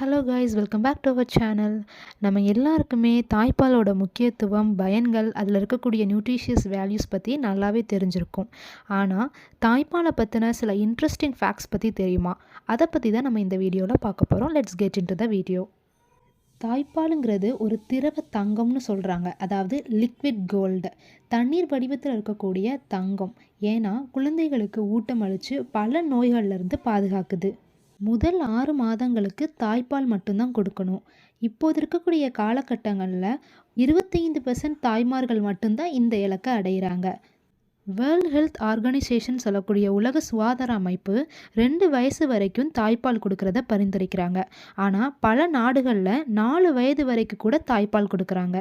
Hello guys welcome back to our channel நம்ம எல்லாருக்குமே தாய்ப்பாலோட முக்கியத்துவம் பயன்கள் அதில் இருக்கக்கூடிய நியூட்ரிஷியஸ் வேல்யூஸ் பற்றி நல்லாவே தெரிஞ்சிருக்கும். ஆனால் தாய்ப்பாலை பற்றின சில இன்ட்ரெஸ்டிங் ஃபேக்ட்ஸ் பற்றி தெரியுமா? அதை பற்றி தான் நம்ம இந்த வீடியோவில் பார்க்க போகிறோம் let's get into the video தாய்ப்பாலுங்கிறது ஒரு திரவ தங்கம்னு சொல்கிறாங்க அதாவது லிக்விட் கோல்டு தண்ணீர் வடிவத்தில் இருக்கக்கூடிய தங்கம். ஏன்னா குழந்தைகளுக்கு ஊட்டம் அளித்து பல நோய்கள்லேருந்து பாதுகாக்குது. முதல் ஆறு மாதங்களுக்கு தாய்ப்பால் மட்டும்தான் கொடுக்கணும். இப்போது இருக்கக்கூடிய காலகட்டங்களில் இருபத்தைந்து பெர்சன்ட் தாய்மார்கள் மட்டும்தான் இந்த இலக்கை அடைகிறாங்க வேர்ல்ட் ஹெல்த் ஆர்கனைசேஷன் சொல்லக்கூடிய உலக சுகாதார அமைப்பு ரெண்டு வயசு வரைக்கும் தாய்ப்பால் கொடுக்கறத பரிந்துரைக்கிறாங்க. ஆனால் பல நாடுகளில் நாலு வயது வரைக்கும் கூட தாய்ப்பால் கொடுக்குறாங்க.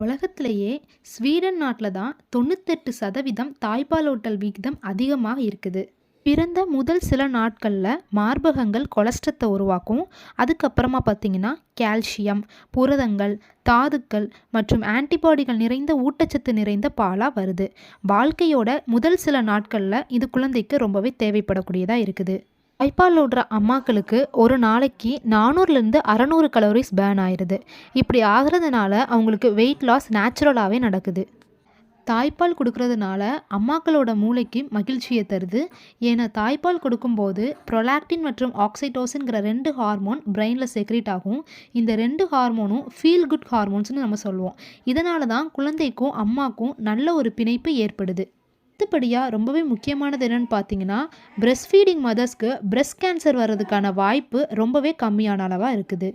உலகத்திலேயே ஸ்வீடன் நாட்டில் தான் தொண்ணூத்தெட்டு சதவீதம் தாய்ப்பாலூட்டல் விகிதம் அதிகமாக இருக்குது. பிறந்த முதல் சில நாட்களில் மார்பகங்கள் கொலஸ்ட்ரத்தை உருவாக்கும். அதுக்கப்புறமா பார்த்தீங்கன்னா கால்சியம் புரதங்கள் தாதுக்கள் மற்றும் ஆன்டிபாடிகள் நிறைந்த ஊட்டச்சத்து நிறைந்த பாலாக வருது. வாழ்க்கையோட முதல் சில நாட்களில் இது குழந்தைக்கு ரொம்பவே தேவைப்படக்கூடியதாக இருக்குது. தாய்ப்பால் ஓடுற அம்மாக்களுக்கு ஒரு நாளைக்கு நானூறுலேருந்து அறநூறு கலோரிஸ் பேர்ன் ஆயிடுது இப்படி ஆகிறதுனால அவங்களுக்கு வெயிட் லாஸ் நேச்சுரலாகவே நடக்குது. தாய்ப்பால் கொடுக்கறதுனால அம்மாக்களோட மூளைக்கு மகிழ்ச்சியை தருது. ஏன்னா தாய்ப்பால் கொடுக்கும்போது ப்ரொலாக்டின் மற்றும் ஆக்சைட்டோசின்கிற ரெண்டு ஹார்மோன் பிரெயினில் செக்ரேட் ஆகும். இந்த ரெண்டு ஹார்மோனும் ஃபீல் குட் ஹார்மோன்ஸ்னு நம்ம சொல்லுவோம். இதனால தான் குழந்தைக்கும் அம்மாக்கும் நல்ல ஒரு பிணைப்பு ஏற்படுது. அடுத்தபடியாக ரொம்பவே முக்கியமானது என்னென்னு பார்த்தீங்கன்னா பிரெஸ்ட் ஃபீடிங் மதர்ஸ்க்கு பிரெஸ்ட் கேன்சர் வர்றதுக்கான வாய்ப்பு ரொம்பவே கம்மியான அளவாக இருக்குது.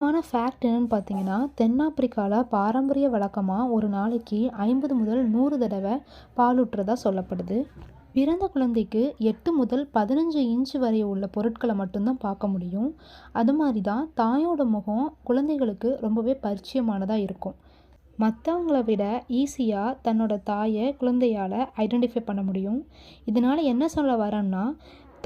முக்கியமான ஃபேக்ட் என்னென்னு பார்த்தீங்கன்னா தென்னாப்பிரிக்காவில் பாரம்பரிய வழக்கமாக ஒரு நாளைக்கு ஐம்பது முதல் நூறு தடவை பாலூட்டுறதா சொல்லப்படுது. பிறந்த குழந்தைக்கு எட்டு முதல் பதினஞ்சு இன்ச்சு வரை உள்ள பொருட்களை மட்டும்தான் பார்க்க முடியும். அது மாதிரி தான் தாயோட முகம் குழந்தைகளுக்கு ரொம்பவே பரிச்சயமானதாக இருக்கும். மற்றவங்கள விட ஈஸியாக தன்னோட தாயை குழந்தையால் ஐடென்டிஃபை பண்ண முடியும். இதனால் என்ன சொல்ல வரேன்னா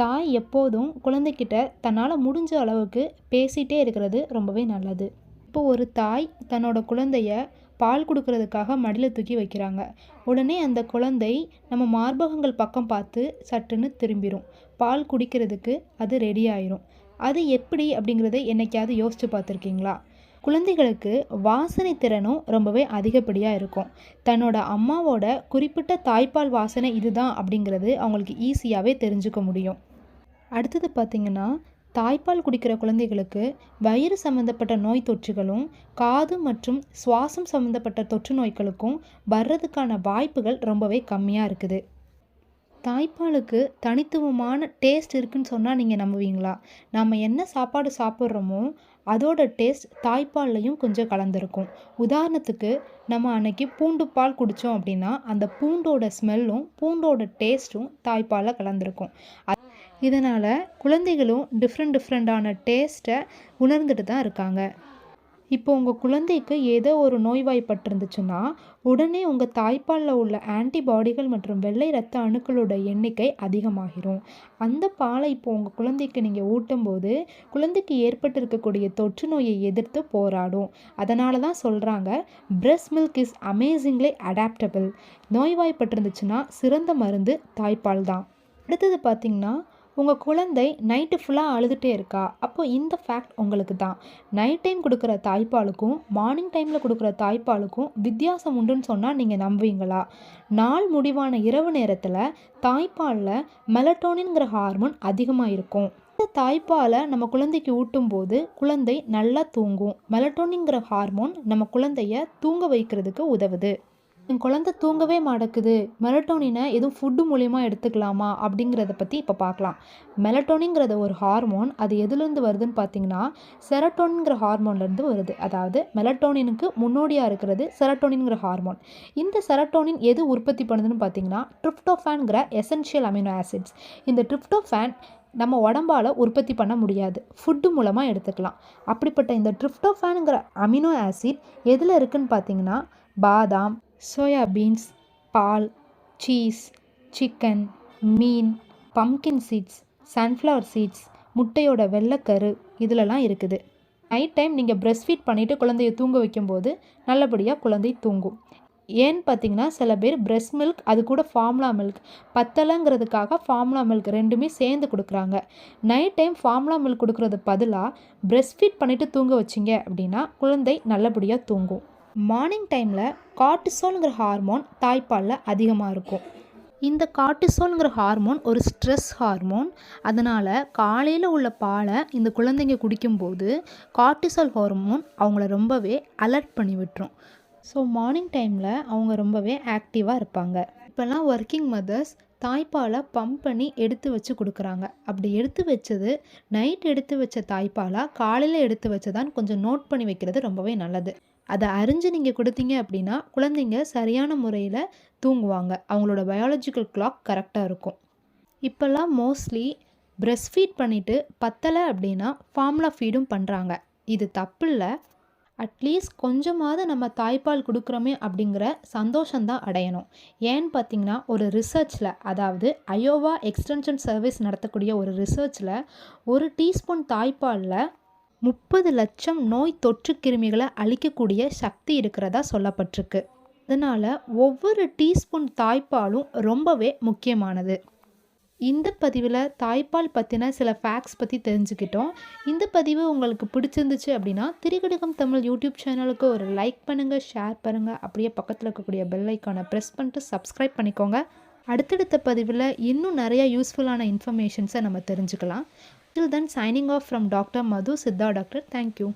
தாய் எப்போதும் குழந்தைக்கிட்ட தன்னால் முடிஞ்ச அளவுக்கு பேசிகிட்டே இருக்கிறது ரொம்பவே நல்லது. இப்போ ஒரு தாய் தன்னோட குழந்தைய பால் கொடுக்கறதுக்காக மடியில் தூக்கி வைக்கிறாங்க. உடனே அந்த குழந்தை நம்ம மார்பகங்கள் பக்கம் பார்த்து சட்டுன்னு திரும்பிடும் பால் குடிக்கிறதுக்கு அது ரெடி ஆயிரும். அது எப்படி அப்படிங்கிறத என்னைக்காவது யோசித்து பார்த்துருக்கீங்களா? குழந்தைகளுக்கு வாசனை திறனும் ரொம்பவே அதிகப்படியாக இருக்கும். தன்னோட அம்மாவோட குறிப்பிட்ட தாய்ப்பால் வாசனை இதுதான் அப்படிங்கிறது அவங்களுக்கு ஈஸியாகவே தெரிஞ்சுக்க முடியும். அடுத்தது பார்த்திங்கன்னா தாய்ப்பால் குடிக்கிற குழந்தைகளுக்கு வயிறு சம்மந்தப்பட்ட நோய் தொற்றுகளும் காது மற்றும் சுவாசம் சம்மந்தப்பட்ட தொற்று நோய்களுக்கும் வர்றதுக்கான வாய்ப்புகள் ரொம்பவே கம்மியாக இருக்குது. தாய்ப்பாலுக்கு தனித்துவமான டேஸ்ட் இருக்குன்னு சொன்னால் நீங்கள் நம்புவீங்களா? நம்ம என்ன சாப்பாடு சாப்பிட்றோமோ அதோட டேஸ்ட் தாய்ப்பால்லையும் கொஞ்சம் கலந்துருக்கும். உதாரணத்துக்கு நம்ம அன்னைக்கு பூண்டு பால் குடித்தோம் அப்படின்னா அந்த பூண்டோட ஸ்மெல்லும் பூண்டோட டேஸ்ட்டும் தாய்ப்பாலில் கலந்துருக்கும். இதனால் குழந்தைகளும் டிஃப்ரெண்ட் டிஃப்ரெண்ட்டான டேஸ்ட்டை உணர்ந்துட்டு தான் இருக்காங்க. இப்போ உங்கள் குழந்தைக்கு ஏதோ ஒரு நோய்வாய்ப்பட்டிருந்துச்சுன்னா உடனே உங்கள் தாய்ப்பாலில் உள்ள ஆன்டிபாடிகள் மற்றும் வெள்ளை ரத்த அணுக்களோட எண்ணிக்கை அதிகமாகிரும். அந்த பாலை இப்போ உங்கள் குழந்தைக்கு நீங்கள் ஊட்டும்போது குழந்தைக்கு ஏற்பட்டிருக்கக்கூடிய தொற்று நோயை எதிர்த்து போராடும். அதனால தான் சொல்கிறாங்க breast milk is amazingly adaptable நோய்வாய்ப்பட்டிருந்துச்சுன்னா சிறந்த மருந்து தாய்ப்பால் தான். அடுத்தது பார்த்திங்கன்னா உங்கள் குழந்தை நைட்டு ஃபுல்லாக அழுதுகிட்டே இருக்கா? அப்போ இந்த ஃபேக்ட் உங்களுக்கு தான். நைட் டைம் கொடுக்குற தாய்ப்பாலுக்கும் மார்னிங் டைமில் கொடுக்குற தாய்ப்பாலுக்கும் வித்தியாசம் உண்டுன்னு சொன்னால் நீங்கள் நம்புவீங்களா? நாள் முடிவான இரவு நேரத்தில் தாய்ப்பாலில் மெலட்டோனின்கிற ஹார்மோன் அதிகமாக இருக்கும். இந்த தாய்ப்பாலை நம்ம குழந்தைக்கு ஊட்டும் போது குழந்தை நல்லா தூங்கும். மெலட்டோனிங்கிற ஹார்மோன் நம்ம குழந்தைய தூங்க வைக்கிறதுக்கு உதவுது. என் குழந்த தூங்கவே மாட்டேக்குது மெலட்டோனினை எதுவும் ஃபுட்டு மூலியமாக எடுத்துக்கலாமா? அப்படிங்கிறத பற்றி இப்போ பார்க்கலாம். மெலட்டோனிங்கிறத ஒரு ஹார்மோன் அது எதுலேருந்து வருதுன்னு பார்த்தீங்கன்னா செரட்டோனிங்கிற ஹார்மோன்லேருந்து வருது. அதாவது மெலட்டோனினுக்கு முன்னோடியாக இருக்கிறது செரட்டோனின்கிற ஹார்மோன் இந்த செரட்டோனின் எது உற்பத்தி பண்ணுதுன்னு பார்த்தீங்கன்னா ட்ரிப்டோஃபேன்கிற எசென்ஷியல் அமினோ ஆசிட்ஸ் இந்த ட்ரிப்டோஃபேன் நம்ம உடம்பால் உற்பத்தி பண்ண முடியாது. ஃபுட்டு மூலமாக எடுத்துக்கலாம். அப்படிப்பட்ட இந்த ட்ரிப்டோஃபேனுங்கிற அமினோ ஆசிட் எதில் இருக்குதுன்னு பார்த்தீங்கன்னா பாதாம் சோயா பீன்ஸ் பால் சீஸ் சிக்கன் மீன் பம்கின் சீட்ஸ் சன்ஃப்ளவர் சீட்ஸ் முட்டையோட வெள்ளைக்கரு இதிலலாம் இருக்குது. நைட் டைம் நீங்கள் ப்ரெஸ்ட் ஃபீட் பண்ணிவிட்டு குழந்தைய தூங்க வைக்கும்போது நல்லபடியாக குழந்தை தூங்கும். ஏன்னு பார்த்தீங்கன்னா சில பேர் ப்ரெஸ்ட் மில்க் அது கூட ஃபார்முலா மில்க் பத்தலைங்கிறதுக்காக ஃபார்முலா மில்க் ரெண்டுமே சேர்ந்து கொடுக்குறாங்க. நைட் டைம் ஃபார்முலா மில்க் கொடுக்குறது பதிலாக பிரெஸ்ட் ஃபீட் பண்ணிவிட்டு தூங்க வச்சிங்க அப்படின்னா குழந்தை நல்லபடியாக தூங்கும். மார்னிங் டைமில் கார்டிசோலுங்கிற ஹார்மோன் தாய்ப்பாலில் அதிகமாக இருக்கும். இந்த கார்டிசோல்ங்கிற ஹார்மோன் ஒரு ஸ்ட்ரெஸ் ஹார்மோன். அதனால் காலையில் உள்ள பாலை இந்த குழந்தைங்க குடிக்கும்போது கார்டிசால் ஹார்மோன் அவங்கள ரொம்பவே அலர்ட் பண்ணி விட்டுரும். ஸோ மார்னிங் டைமில் அவங்க ரொம்பவே ஆக்டிவாக இருப்பாங்க. இப்போல்லாம் ஒர்க்கிங் மதர்ஸ் தாய்ப்பாலை பம்ப் பண்ணி எடுத்து வச்சு கொடுக்குறாங்க. அப்படி எடுத்து வச்சது நைட் எடுத்து வச்ச தாய்ப்பாலாக காலையில் எடுத்து வச்சதான் கொஞ்சம் நோட் பண்ணி வைக்கிறது ரொம்பவே நல்லது. அதை அறிஞ்சு நீங்கள் கொடுத்தீங்க அப்படின்னா குழந்தைங்க சரியான முறையில் தூங்குவாங்க. அவங்களோட பயாலஜிக்கல் கிளாக் கரெக்டாக இருக்கும். இப்போல்லாம் மோஸ்ட்லி பிரெஸ்ட் ஃபீட் பண்ணிவிட்டு பத்தலை அப்படின்னா ஃபார்முலா ஃபீடும் பண்ணுறாங்க இது தப்பு இல்லை அட்லீஸ்ட் கொஞ்சமாவது நம்ம தாய்ப்பால் கொடுக்குறோமே அப்படிங்கிற சந்தோஷந்தான் அடையணும். ஏன்னு பார்த்தீங்கன்னா ஒரு ரிசர்ச்சில் அதாவது அயோவா எக்ஸ்டென்ஷன் சர்வீஸ் நடத்தக்கூடிய ஒரு ரிசர்ச்சில் ஒரு டீஸ்பூன் தாய்ப்பாலில் முப்பது லட்சம் நோய் தொற்று கிருமிகளை அழிக்கக்கூடிய சக்தி இருக்கிறதா சொல்லப்பட்டிருக்கு. அதனால் ஒவ்வொரு டீஸ்பூன் தாய்ப்பாலும் ரொம்பவே முக்கியமானது. இந்த பதிவில் தாய்ப்பால் பற்றின சில ஃபேக்ட்ஸ் பற்றி தெரிஞ்சுக்கிட்டோம். இந்த பதிவு உங்களுக்கு பிடிச்சிருந்துச்சு அப்படின்னா திரிகடுகம் தமிழ் யூடியூப் சேனலுக்கு ஒரு லைக் பண்ணுங்கள் ஷேர் பண்ணுங்கள் அப்படியே பக்கத்தில் இருக்கக்கூடிய பெல் ஐக்கானை ப்ரெஸ் பண்ணிட்டு சப்ஸ்கிரைப் பண்ணிக்கோங்க. அடுத்தடுத்த பதிவில் இன்னும் நிறையா யூஸ்ஃபுல்லான இன்ஃபர்மேஷன்ஸை நம்ம தெரிஞ்சுக்கலாம். Till then signing off from doctor Madhu Siddha doctor thank you.